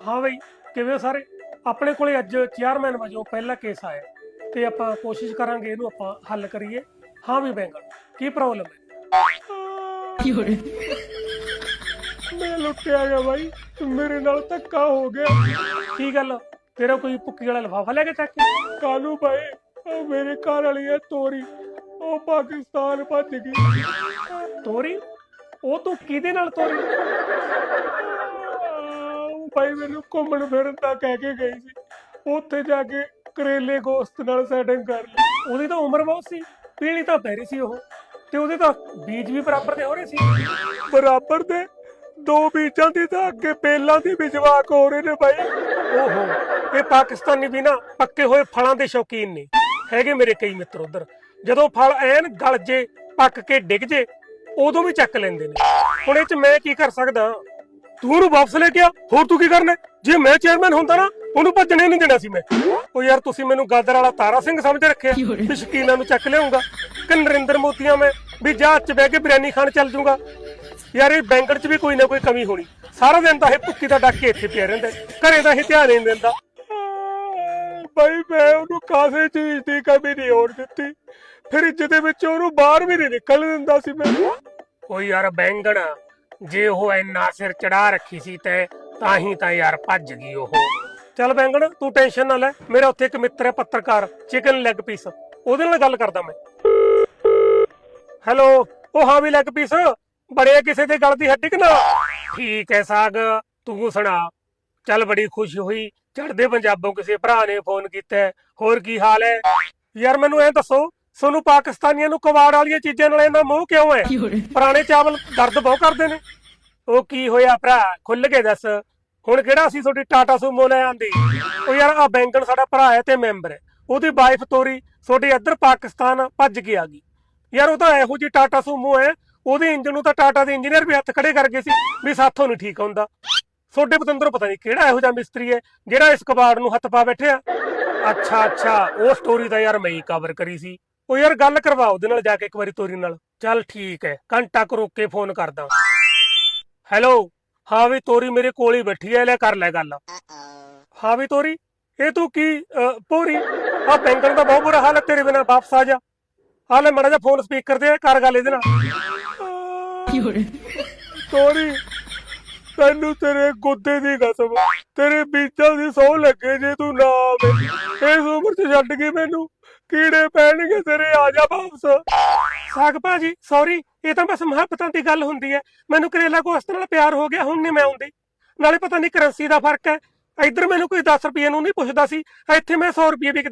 ਹਾਂ ਬਈ ਕਿਵੇਂ ਹੋ ਸਾਰੇ? ਆਪਣੇ ਕੋਲੇ ਅੱਜ ਚੇਅਰਮੈਨ ਵਜੋਂ ਪਹਿਲਾ ਕੇਸ ਆਇਆ ਤੇ ਆਪਾਂ ਕੋਸ਼ਿਸ਼ ਕਰਾਂਗੇ ਇਹਨੂੰ ਆਪਾਂ ਹੱਲ ਕਰੀਏ। ਹਾਂ ਵੀ ਬੈਂਗਲ ਕੀ ਪ੍ਰੋਬਲਮ ਹੈ? ਮੈਂ ਲੁੱਟਿਆ ਗਿਆ ਬਾਈ ਮੇਰੇ ਨਾਲ ਧੱਕਾ ਹੋ ਗਿਆ। ਕੀ ਗੱਲ? ਤੇਰਾ ਕੋਈ ਪੁੱਕੀ ਵਾਲਾ ਲਫਾਫਾ ਲੈ ਕੇ ਚੱਕ ਕੇ? ਕਾਲੂ ਬਾਈ? ਉਹ ਮੇਰੇ ਘਰ ਵਾਲੀ ਹੈ ਤੋਰੀ। ਉਹ ਪਾਕਿਸਤਾਨ ਭੱਜ ਗਈ। ਤੋਰੀ? ਉਹ ਤੂੰ ਕਿਹਦੇ ਨਾਲ ਤੋਰੀ? ਭਾਈ ਮੈਨੂੰ ਘੁੰਮਣ ਫਿਰਨ ਦਾ ਕਹਿ ਕੇ ਗਈ ਸੀ। ਉੱਥੇ ਜਾ ਕੇ ਕਰੇਲੇ ਗੋਸ਼ਤ ਨਾਲ ਸੈਟਿੰਗ ਕਰ ਲਈ। ਉਹਦੀ ਤਾਂ ਉਮਰ ਬਹੁਤ ਸੀ, ਪੀਲੀ ਤਾਂ ਪੈਰੀ ਸੀ ਉਹ। ਤੇ ਉਹਦੇ ਤਾਂ ਬੀਜ ਵੀ ਬਰਾਬਰ ਦੇ ਹੋ ਰਹੇ ਸੀ। ਬਰਾਬਰ ਦੇ। ਦੋ ਬੀਜਾਂ ਦੀ ਤਾਂ ਅੱਗੇ ਪੇਲਾਂ ਦੀ ਵੀ ਜਵਾਕ ਹੋ ਰਹੇ ਨੇ ਭਾਈ। ਓਹੋ, ਇਹ ਪਾਕਿਸਤਾਨੀ ਵੀ ਨਾ ਪੱਕੇ ਹੋਏ ਫਲਾਂ ਦੇ ਸ਼ੌਕੀਨ ਨੇ। ਹੈਗੇ ਮੇਰੇ ਕਈ ਮਿੱਤਰ ਉਧਰ। ਜਦੋਂ ਫਲ ਐਨ ਗਲ ਜੇ, ਪੱਕ ਕੇ ਡਿੱਗ ਜੇ, ਉਦੋਂ ਵੀ ਚੱਕ ਲੈਂਦੇ ਨੇ। ਹੁਣ ਇਹ ਚ ਮੈਂ ਕੀ ਕਰ ਸਕਦਾ? ਤੂੰ ਉਹਨੂੰ ਵਾਪਸ ਲੈ ਕੇ ਆ ਹੋਰ ਤੂੰ ਕੀ ਕਰਨਾ? ਹੈ? ਜੇ ਮੈਂ ਚੇਅਰਮੈਨ ਹੁੰਦਾ ਨਾ ਉਹਨੂੰ ਭੱਜਣੇ ਨਹੀਂ ਦੇਣਾ ਸੀ ਮੈਂ। ਉਹ ਯਾਰ ਤੁਸੀਂ ਮੈਨੂੰ ਗਾਦਰ ਵਾਲਾ ਤਾਰਾ ਸਿੰਘ ਸਮਝ ਰੱਖਿਆ। ਵੀ ਸ਼ਕੀਨਾਂ ਨੂੰ ਚੱਕ ਲਿਆਉਂਗਾ। ਕਿ ਨਰਿੰਦਰ ਮੋਤੀਆਂ ਮੈਂ ਵੀ ਜਹਾਜ਼ 'ਚ ਬਹਿ ਕੇ ਬਿਰਿਆਨੀ ਖਾਣ ਚੱਲ ਜਾਊਂਗਾ। ਯਾਰ ਇਹ ਬੈਂਗਣ 'ਚ ਵੀ ਕੋਈ ਨਾ ਕੋਈ ਕਮੀ ਹੋਣੀ। ਸਾਰਾ ਦਿਨ ਤਾਂ ਇਹ ਭੁੱਕੀ ਦਾ ਡੱਕ ਕੇ ਇੱਥੇ ਪਿਆ ਰਹਿੰਦਾ ਹੈ। ਘਰੇ ਦਾ ਇਹ ਧਿਆਨ ਹੀ ਨਹੀਂ ਦਿੰਦਾ। ਬਾਈ ਮੈਂ ਉਹਨੂੰ ਕਾਸੇ ਚੀਜ਼ ਦੀ ਕਮੀ ਨਹੀਂ ਹੋਣ ਦਿੱਤੀ। ਫ੍ਰਿਜ ਦੇ ਵਿੱਚ ਉਹਨੂੰ ਬਾਹਰ ਵੀ ਨਹੀਂ ਨਿਕਲ ਦਿੰਦਾ ਸੀ ਮੈਂ। ਓ ਯਾਰ ਬੈਂਗਣ ਜੇ ਉਹ ਇੰਨਾ ਸਿਰ ਚੜਾ ਰੱਖੀ ਸੀ ਤੇ ਤਾਂ ਹੀ ਤਾਂ ਯਾਰ ਭੱਜ ਗਈ ਉਹ। ਚੱਲ ਬੈਂਗਣ, ਤੂੰ ਟੈਨਸ਼ਨ ਨਾ ਲੈ। ਮੇਰਾ ਉੱਥੇ ਇੱਕ ਮਿੱਤਰ ਹੈ, ਪੱਤਰਕਾਰ, ਚਿਕਨ ਲੈਗ ਪੀਸ ਉਹਦੇ ਨਾਲ ਗੱਲ ਕਰਦਾ ਮੈਂ। ਹੈਲੋ ਉਹ ਹਾਂ ਵੀ ਲੈਗ ਪੀਸ ਬੜਿਆ ਕਿਸੇ ਦੇ ਗਲ ਦੀ ਹੱਡੀ ਕਿ ਨਾ? ਠੀਕ ਹੈ ਸਾਗ, ਤੂੰ ਸੁਣਾ। ਚੱਲ ਬੜੀ ਖੁਸ਼ੀ ਹੋਈ। ਚੜਦੇ ਪੰਜਾਬੋਂ ਕਿਸੇ ਭਰਾ ਨੇ ਫੋਨ ਕੀਤਾ। ਹੋਰ ਕੀ ਹਾਲ ਹੈ? ਯਾਰ ਮੈਨੂੰ ਐ ਦੱਸੋ ਤੁਹਾਨੂੰ ਪਾਕਿਸਤਾਨੀਆਂ ਨੂੰ ਕਵਾੜ ਵਾਲੀਆਂ ਚੀਜ਼ਾਂ ਨਾਲ ਇੰਨਾ ਮੋਹ ਕਿਉਂ ਹੈ? ਪੁਰਾਣੇ ਚਾਵਲ ਦਰਦ ਬਹੁਤ ਕਰਦੇ ਨੇ। ਉਹ ਕੀ ਹੋਇਆ ਭਰਾ? ਖੁੱਲ ਕੇ ਦੱਸ। ਹੁਣ ਕਿਹੜਾ ਸੀ ਤੁਹਾਡੀ ਟਾਟਾ ਸੂਮੋ ਲੈ ਆਂਦੀ? ਉਹ ਯਾਰ ਆ ਬੈਂਗਣ ਸਾਡਾ ਭਰਾ ਹੈ ਤੇ ਮੈਂਬਰ ਹੈ। ਉਹਦੀ ਵਾਈਫ ਤੋਰੀ ਤੁਹਾਡੇ ਇੱਧਰ ਪਾਕਿਸਤਾਨ ਭੱਜ ਕੇ ਆ ਗਈ। ਯਾਰ ਉਹ ਤਾਂ ਇਹੋ ਜੀ ਟਾਟਾ ਸੂਮੋ ਹੈ। ਉਹਦੇ ਇੰਜਨ ਨੂੰ ਤਾਂ ਟਾਟਾ ਦੇ ਇੰਜੀਨੀਅਰ ਵੀ ਹੱਥ ਖੜੇ ਕਰ ਗਏ ਸੀ ਵੀ ਸਾਥੋਂ ਨਹੀਂ ਠੀਕ ਹੁੰਦਾ ਤੁਹਾਡੇ ਪਤੰਦਰ ਪਤਾ ਨਹੀਂ ਕਿਹੜਾ ਇਹੋ ਜਿਹਾ ਮਿਸਤਰੀ ਹੈ ਜਿਹੜਾ ਇਸ ਕਬਾੜ ਨੂੰ ਹੱਥ ਪਾ ਬੈਠਿਆ। ਅੱਛਾ ਅੱਛਾ ਉਹ ਸਟੋਰੀ ਤਾਂ ਯਾਰ ਮੈਂ ਹੀ ਕਵਰ ਕਰੀ ਸੀ। ਉਹ ਯਾਰ ਗੱਲ ਕਰਵਾ ਉਹਦੇ ਨਾਲ ਜਾ ਕੇ ਇੱਕ ਵਾਰੀ ਤੋਰੀ ਨਾਲ। ਚੱਲ ਠੀਕ ਹੈ ਘੰਟਾ ਕੁ ਰੁਕ ਕੇ ਫੋਨ ਕਰਦਾ। ਹੈਲੋ ਹਾਂ ਵੀ ਤੋਰੀ ਮੇਰੇ ਕੋਲ ਹੀ ਬੈਠੀ ਐ ਲੈ ਕਰ ਲੈ ਗੱਲ। ਹਾਂ ਵੀ ਤੋਰੀ ਇਹ ਤੂੰ ਕੀ ਭੋਰੀ? ਆ ਬੈਂਕਣ ਦਾ ਬਹੁਤ ਬੁਰਾ ਹਾਲ ਹੈ ਤੇਰੇ ਬਿਨਾ ਵਾਪਸ ਆ ਜਾ। ਆ ਲੈ ਮੜਾ ਜਾ ਫੋਨ ਸਪੀਕਰ ਤੇ ਕਰ ਗੱਲ ਇਹਦੇ ਨਾਲ। ਤੋਰੀ ਤੈਨੂੰ ਤੇਰੇ ਗੁੱਦੇ ਦੀ ਕਸਮ ਤੇਰੇ ਬੀਜਾਂ ਦੀ ਸੌ ਲੱਗੇ ਜੇ ਤੂੰ ਨਾ ਆਵੇਂ ਇਸ ਉਮਰ 'ਚ ਛੱਡ ਗਈ ਮੈਨੂੰ। ਕੀੜੇ ਪੈਣਗੇ ਤੇਰੇ, ਆ ਜਾ ਵਾਪਸ। ਸਾਗ ਭਾਜੀ ਸੌਰੀ ਇਹ ਤਾਂ ਬਸ ਮੁਹੱਬਤਾਂ ਦੀ ਗੱਲ ਹੁੰਦੀ ਹੈ। ਮੈਨੂੰ ਕਰੇਲਾ ਗੋਸ਼ਤ ਨਾਲ ਪਿਆਰ ਹੋ ਗਿਆ, ਹੁਣ ਨਹੀਂ ਮੈਂ ਆਉਂਦੀ। ਨਾਲੇ ਪਤਾ ਨਹੀਂ ਕਰੰਸੀ ਦਾ ਫ਼ਰਕ ਹੈ। ਇੱਧਰ ਮੈਨੂੰ ਕੋਈ 10 ਰੁਪਏ ਨੂੰ ਨਹੀਂ ਪੁੱਛਦਾ ਸੀ, ਇੱਥੇ ਮੈਂ 100 ਰੁਪਏ ਵੀ